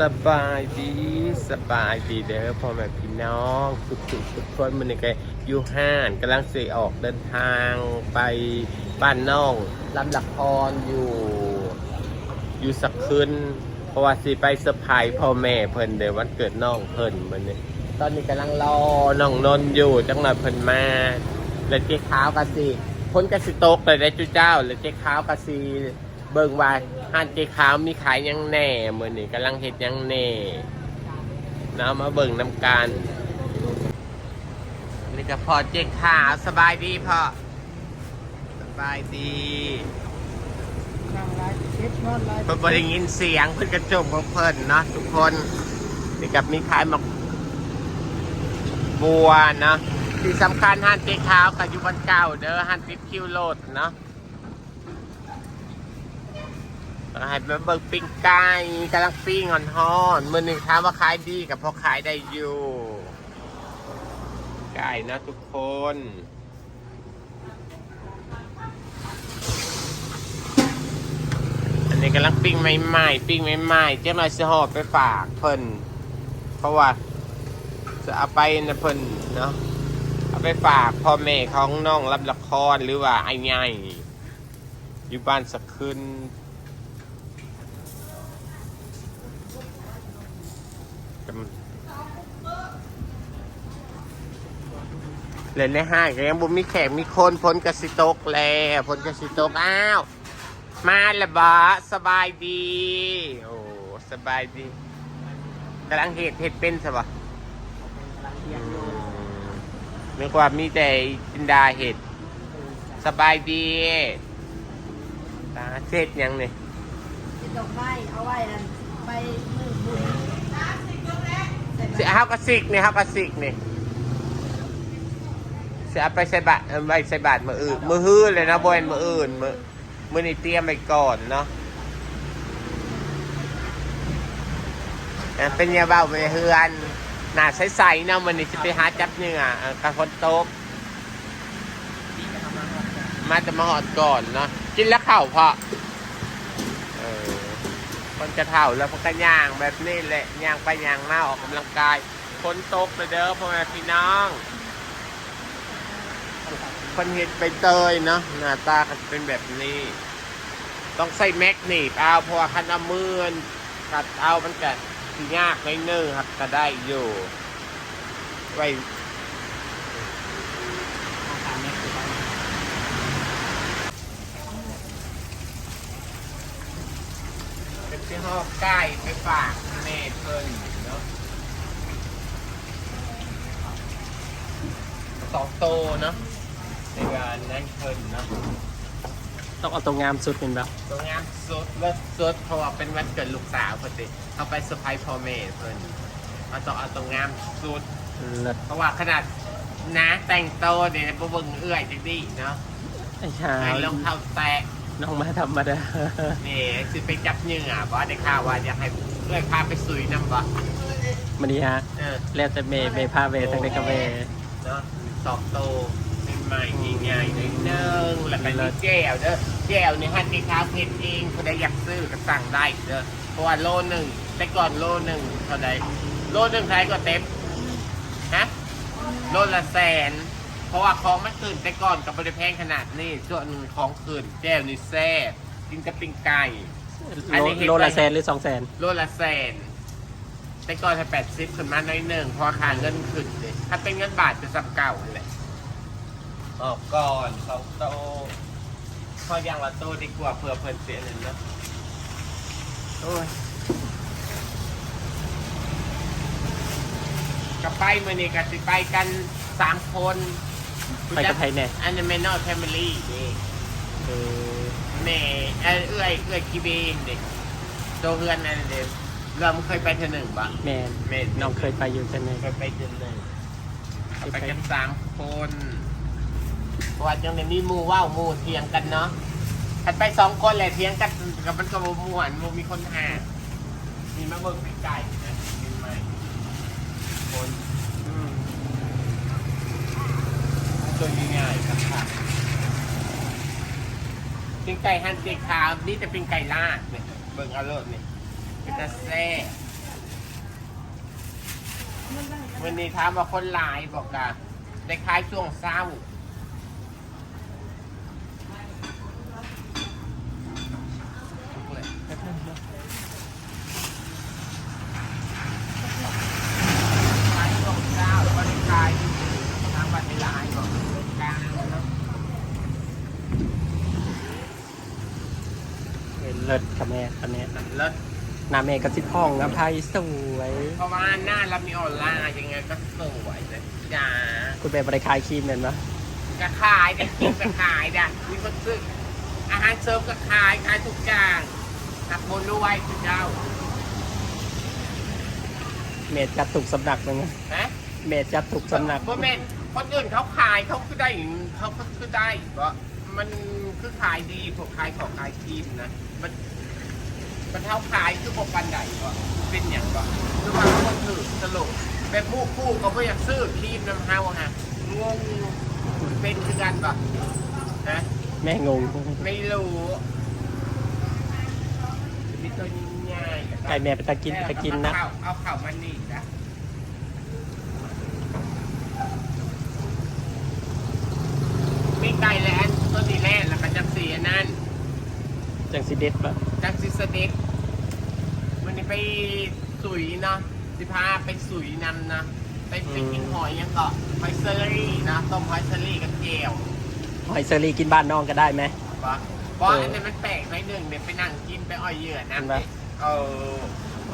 สบายดีสบายดีเด้อพ่อแม่พี่น้องทุกทุกทุกคนมันนี่ก็อยู่ห้านกำลังเสิออกเดินทางไปบ้านน้องลำหละครอยู่ อยู่สักคืนเพราะว่าสิไปเซอร์ไพรส์พ่อแม่เพิ่นเดี๋ยววันเกิดน้องเพิ่นมันเนี่ตอนนี้กำลังรอน้องนนท์อยู่จังหน่อยเพิ่นมาแล้วเจ๊ขาวกะสิพ้นกะสิตกเลยได้จุเจ้าแล้วเจ๊ขาวกะสิ เบิ่งว่าห้านเจขาวมีขายยังแน่มื้อนี้กำลังเฮ็ดยังแน่นะมาเบิ่งน้ำกันนี่ก็พอเจ๊ขาวสบายดีพ่อสบายดีเช็ดนอนไลฟ์เพิ่นบ่ได้ยินเสียงเพิ่นกระจมของเพิ่นเนาะทุกคนนี่กับมีขายหมกบัวเนาะที่สำคัญห้านเจ๊ขาวกับอยู่บนเก่าเด้อห้านติดคิวโลดเนาะ ให้มาเบิกปิ้งไก่กำลังปิ้งห่อนๆมื้อหนึ่งถามว่าขายดีกับพอขายได้อยู่ไก่นะทุกคนอันนี้กำลังปิ้งใหม่ๆปิ้งใหม่ๆเจ้าหน่อยสิหอบไปฝากเพิ่นเพราะว่าจะเอาไปนะเพิ่นเนาะเอาไปฝากพ่อแม่ของน้องรับละครหรือว่าไอ้ใหญ่อยู่บ้านสักคืน เลยในห้างก็ยังบ่มีแขกมีคนพ้นกระสิตกแล้วพ้นกระสิตกอ้าว มาและบะสบายดี โอ้สบายดีกำลังเห็ดเห็ดเป็นใช่ปะนึกว่ามีแต่จินดาเห็ดสบายดีตาเสร็จยังเนี่ยเป็นดอกไม้เอาไว้นั่นไปมือบุญเสียเฮากระสิกเนี่ยเฮากระสิกเนี่ยเสียเอาไปใส่บาตรเอาไปใส่บาตรมืออื่นมือฮื้อเลยนะบอยมืออื่นมือมือนี่เตรียมไปก่อนเนาะอะเป็นยาเบาไปเฮือนหน้าใสๆเนาะมันนี่จะไปหาจับเนื้ออ่อกระพนโต๊ะมาจะมาหอดก่อนเนาะกินแล้วเข่าพอเออคนจะเท่าแล้วพวกก็ย่างแบบนี้แหละย่างไปย่างมาออกกำลังกายคนตกเลยเด้อพ่อแม่พี่น้อง คนเห็ดไปเตยเนาะหน้าตาก็เป็นแบบนี้ ต้องใส่แม็กนีบเอาเพราะว่าคันเอามือนกัดเอามันกัดที่ยากในอยนึงครับก็ได้อยู่ ไว้เป็นที่ห้อใกล้ไปฝากแม่เพิ่นเนาะสองโตเนาะ ในการนั่งเพิ่นเนาะต้องเอาตรงงามสุดเป็นแบบสวยงามสุดเลิศสุดเพราะว่าเป็นวันเกิดลูกสาวพอดีเอาไปเซอร์ไพรส์พ่อแม่เพิ่นเอาต้องเอาตรงงามสุด เลิศเพราะว่าขนาดน้าแต่งโตวเนี่ยบ่เบิ่งเอื้อยจังดีเนาะไอ้ชาให้รองเท้าแตะ น้องมาธรรมดา นี่สิไปจับเหงื่อบ่ได้ข่าวว่าอยากให้เอื้อยพาไปสุยนำบ่มันดีฮะ เออแล้วแต่เมย์เมย์พาเวทั้งในกาเวเนาะสอบโตเป็นให ม่ใหญ่ๆนิดนึงแล้วก็มีแก้วเด้อแก้วนี่ฮันนี่ข้าวเพชรเองผู้ใดอยากซื้อก็สั่งได้เด้อเพราะว่าโลหนึ่งแต่ก่อนโลหนึ่งเท่าใดโลหนึ่งใครก็เต็มฮะโลละแสน เพราะว่าของมันขึ้นแต่ก่อนกับบริแพงขนาดนี้ส่วนของขึ้นแก้วนี่แซ่บกินกับปิ้งไก่ อันโลนี้เห็นโลไปละแสนหรือสองแสนโลละแสนแต่ก่อนถ้าแปดสิบขึ้นมาหน้อยหนึ่งเพอค่าเงินขึ้นเลยถ้าเป็นเงินบาทจะซับเก่าเลย ออกก่อนสองโตพออย่างละโตดีกว่าเผื่อเพลินเสียเงินเนอะโอ้ยกับไปมือนี่กับสิไปกันสามคนไปกับใครแน่อันนี้เมนอลแฟมิลี่นี่เออแม่เอ้ยเอื้อยเอื้อยคีเบนเด็กโตเฮือนอันนี้เด็กเราไม่เคยไปเทอหนึ่งปะแมนแม่น้องเคยไปอยู่จันไหนเคยไปเทอหนึ่งไปกันสามคน เพราะว่าจังในมีหมูว่าวหมูเถียงกันเนาะถัดไปสองคนแหละเถียงกันกับมันก็บ่ม่วนบ่มีคนหามีมาเบิ่งไปไก่นะมีไหมคนอืมตัวง่ายๆครับค่ะเป็นไก่หันเสียขาวนี่จะเป็นไก่ลาดเนี่ยเบิ่งเอาโลดนี่ยเป็นตาแซ่วันนี้ถามว่าคนหลายบอกกะได้ขายช่วงเศร้าขายช่วงเศร้าแล้วก็ได้ขายทางบัตรหลายบอกกลางเนาะ เป็นเลิศค่ะแม่ค่ะ แม่แล้วหน้าแม่ก็สิพ่องอภัยสวย เพราะว่าหน้ารับมีออนไลน์ยังไงก็สวยนะจ้าคุณแม่บริคายครีมเห็นปะก็ขายแต่กินก็ขายด่ะมีคนซื้ออาหารเสริมก็ขายขายทุกอย่างหักบนด้วยคุณเจ้า เมดจัดถูกสำนักเลยนะฮะเมดจัดถูกสำนักเพราะแม่นคนอื่นเขาขายเขาคือได้เขาก็คือได้เพราะมันคือขายดีพวกขายของขายครีมนะมัน มันเท่าขายคือพวกปันใดก็เป็นอย่างก็คือว่าคนถือสลบแบบผู้คู่ก็ไม่อยากซื้อครีมน้ำเฮาฮะงงเป็นคือกันปะนะแม่งงไม่รู้มีตัวง่ายๆไก่แม่ไปตะกินไปตะกินนะเอาเอาเข่ามันนี่นะมีไก่แลนด์ตัวนี้แลนด์แล้วก็จักสีอันนั่นจังสิเด็ดปะจักสีสเต็กวันนี้ ไปสุยเนาะสิพาไปสุยนำนะ ไปไปกินหอยยังเกาะหอยเซอรี่นะต้มหอยเซอรี่กับเจียวหอยเซอรี่กินบ้านน้องก็ได้ไหมปะเพราะอันนี้มันแปลกหน่อยหนึ่งเดี๋ยวไปนั่งกินไปอ้อยเหยื่อนะเห็นปะเออ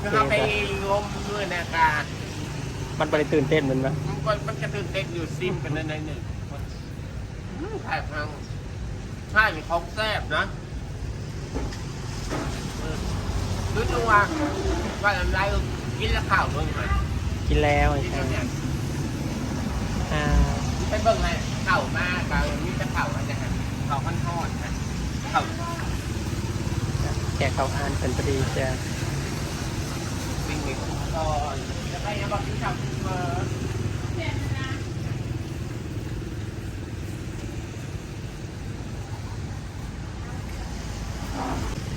คือเราไปงมด้วยนะกามันบริตื่นเต้นเหมือนปะมันก็มันกระตื่นเต้นอยู่ซิมกันในในหนึ่งอืมถ่ายพังใช่มีของแซ่บนะเออ รู้จังว่าว่าอะไรกินแล้วข่าวด้วยไหมกินแล้วไอ้กินใช่แล้วเนี่ยอ่าไปเบิ่งไงข่าวมากบางมีแต่ข่าวอะไรนะข่าวพันทอดนะข่าวแกะเขาอ่านเป็นพอดีจะสิ่งนี้ตอนแล้วไปยังบอกที่ข่าวเบอร์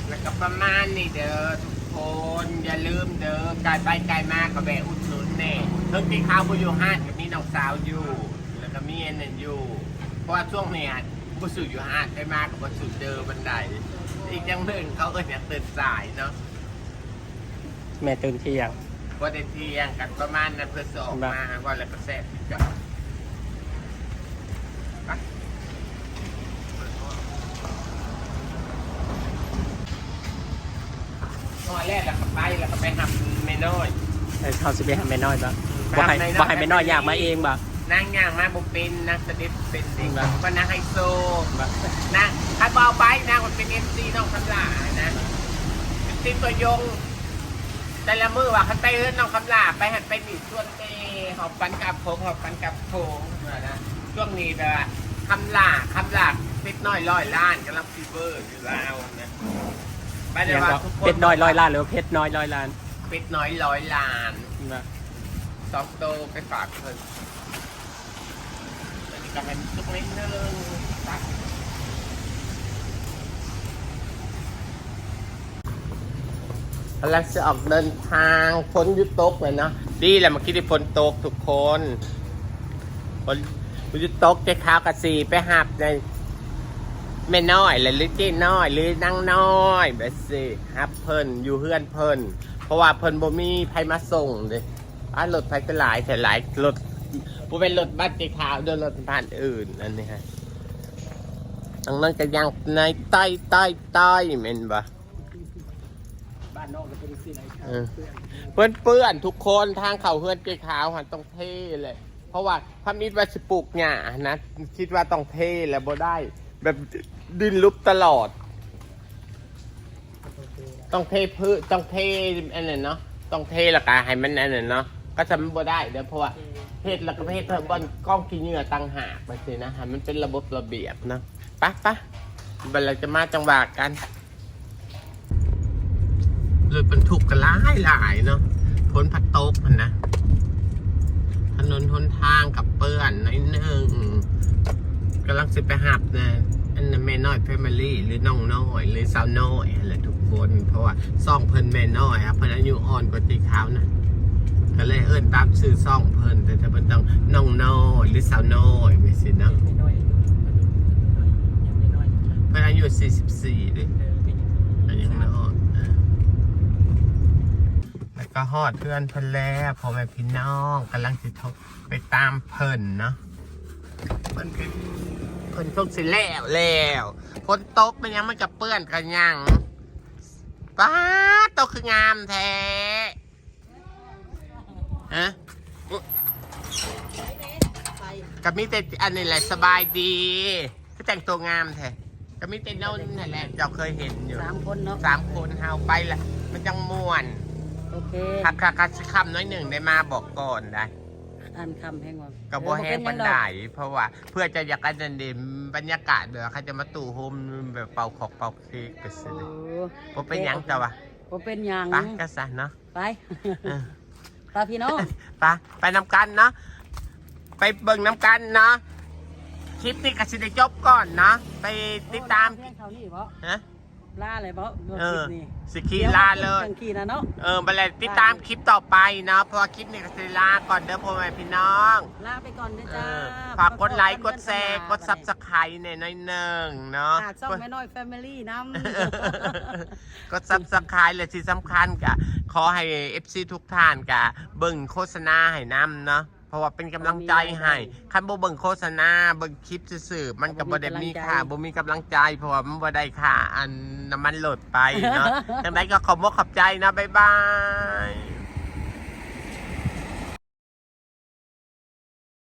แล้ว ก็ประมาณนี้เด้อทุกคนอย่าลืมเด้อไกลไปไกลมากก็แวะอุดหนุนแน่เพิ่งที่ข้าวบุอยู่ห้านกับมีน้องสาวอยู่ แล้วก็มีอันนั้นอยู่ เพราะว่าช่วงเนี้ยบุสุอยู่ห้านได้มากกับบุสุเจอบันไดอีกอย่างหนึ่งเขาเอิญอยากตื่นสายเนาะแม่ตื่นเที่ยงว่าได้เที่ยงกันประมาณนั้นเพื่อสออกมาว่าแล้วก็แซ่บอีกจ้ะไปตอน แรกแล้วก็ไปแล้วก็ไปทำไม่น้อยแต่เขาสิไปหาแม่น้อยปะครับบ่ให้แม่น้อยบ่ให้แม่น้อยอยากมาเองปะนางย่างมาบุเป็นนางเสด็จเป็นเด็กครับ ก็นางไฮโซปะนางถ้าเบาไปนางมันเป็นเอฟซีน้องคำลานะเป็นทีมตัวยง แต่ละมือว่าคันไปเอิ้นน้องคำลาไปหันไปหนีส่วนเตหอบฟันกับโค้งหอบฟันกับโค้งนะช่วงนี้แบบว่าคำลาคำลาเป็ดน้อยร้อยล้านกำลังฟีเวอร์อยู่แล้วนะ ไปเลยว่าทุกคนเพชรน้อยร้อยล้านหรือว่าเพชรน้อยร้อยล้านเป็ดน้อยร้อยล้านปะสองโตไปฝากเพิ่นอันนี้ก็เป็นทุกเล็กนึงตักกำลังจะออกเดินทางฝนหยุดตกเลยเนาะดีแหละเมื่อกี้ที่ฝนตกทุกคนฝนหยุดตกเจ๊ขาวกับสีไปหับใน แม่น้อยหรือเจ๊น้อยหรือนั่งน้อยแบบสิฮับเพิ่นอยู่เฮือนเพิ่นเพราะว่าเพิ่นบ่มีไผมาส่งเลยอ่ารถไฟก็หลายแต่หลายรถบ่เป็นรถบัสเจ๊ขาวเดินรถบ้านอื่นอันนี้ฮะทางนั้นก็ยังในใต้ใต้ใต้แม่นบ่บ้านนอกก็เป็นสิไหนครับเพื่อนเปื้อนทุกคนทางเขาเฮือนเจ๊ขาวหันต้องเท่เลย เพราะว่าพามิดว่าสิปลูกหญ้านะคิดว่าต้องเท่แล้วบ่ได้แบบ ดินลุบตลอด ต้องเทพืชต้องเทอันนั้นเนาะต้องเทละกาให้มันอันนั้นเนาะก็จะมันบ่ได้เดี๋ยวเพราะว่าเพศแล้วก็เพศเธอบนกล้องกินเหงื่อตังหากไปสินะฮะมันเป็นระบบระเบียบเนาะปะปะเวลาจะมาจังหวะกันรถบรรทุกกันหลายหลายเนาะพ้นพัดโต๊กมันนะถนนทนทางกับเปื้อนนอยหนึ่งกำลังสิไปหับนะ อันนั้นแม่น้อยแฟมิลี่หรือน้องน้อยหรือสาวน้อยอะไรทุกคน เพราะว่าซ่องเพิ่นแม่น้อยครับเพิ่นอายุอ่อนกว่าตีขาวนะก็เลยเอิ้นตามชื่อซ่องเพิ่นแต่ถ้าเพิ่นต้องน้องน้อยหรือสาวน้อยไม่สิเนาะเพิ่นอายุ44เด้ๆเออเป็นอันยังน้อยแล้วก็ฮอดเพื่อนเพิ่นแล้วพ่อแม่พี่น้องกำลังสิโทรไปตามเพิ่นเนาะเพิ่นเป็น เพิ่นต้องสิแล้วแล้วฝนตกเป็นยังมันกับเปื้อนกันยังป้าดตกคืองามแท้ฮะไปก็มีแต่อันนี้แหละสบายดีก็แต่งตัวงามแท้ก็มีแต่โน่นนั่นแหละเราเคยเห็นอยู่สามคนเนาะสามคนเฮาไปละมันจังม่วนโอเคคักคักคักสิคำน้อยหนึ่งได้มาบอกก่อนได้ อ่านคำแห้งว่ากับบ่แห้งบันไดเพราะว่าเพื่อจะอยากอันนั้นเดมบรรยากาศเด้อเขาจะมาตู่โฮมแบบเป่าขอกเป่าเค้กไปสิโอ้บ่เป็นหยังแต่ว่าบ่เป็นหยังไปก็ซะเนาะไปเออไปพี่น้องไปไปนำกันเนาะไปเบิ่งนำกันเนาะคลิปนี้ก็สิได้จบก่อนเนาะไปติดตามเพื่อนเขานี่บ่ฮะ ล่าเลยบ่บ่เอคลิอปนี้สิคีลาเลย จังขี้นะเนาะเออไปเลยติดตามคลิปต่อไปเนาะเพราะว่าคลิปนี้ก็สิลาก่อนเด้อพ่อแม่พี่น้องลาไปก่อนเด้อเอจ้าอฝากกดไลค์กดแชร์กดซับสไครต์หน่อยหน่อยหนึ่งเนาะฝากช่องแม่น้อยแฟมิลี่น้ำกดซับสไครต์เลยที่สำคัญกะขอให้ FC ทุกท่านกะเบิ่งโฆษณาให้นํเนาะเพ ราะว่าเป็นกำลังใจให้คันบ่เบิ่งโฆษณาเบิ่งคลิปซื่อๆมันก็บ่ได้มีค่าบ่มีกำลังใจ เพราะว่ามันบ่ได้ค่าอันน้ำมันโหลดไปเนาะจังไดก็ขอบคุณขอบใจนะบ๊ายบาย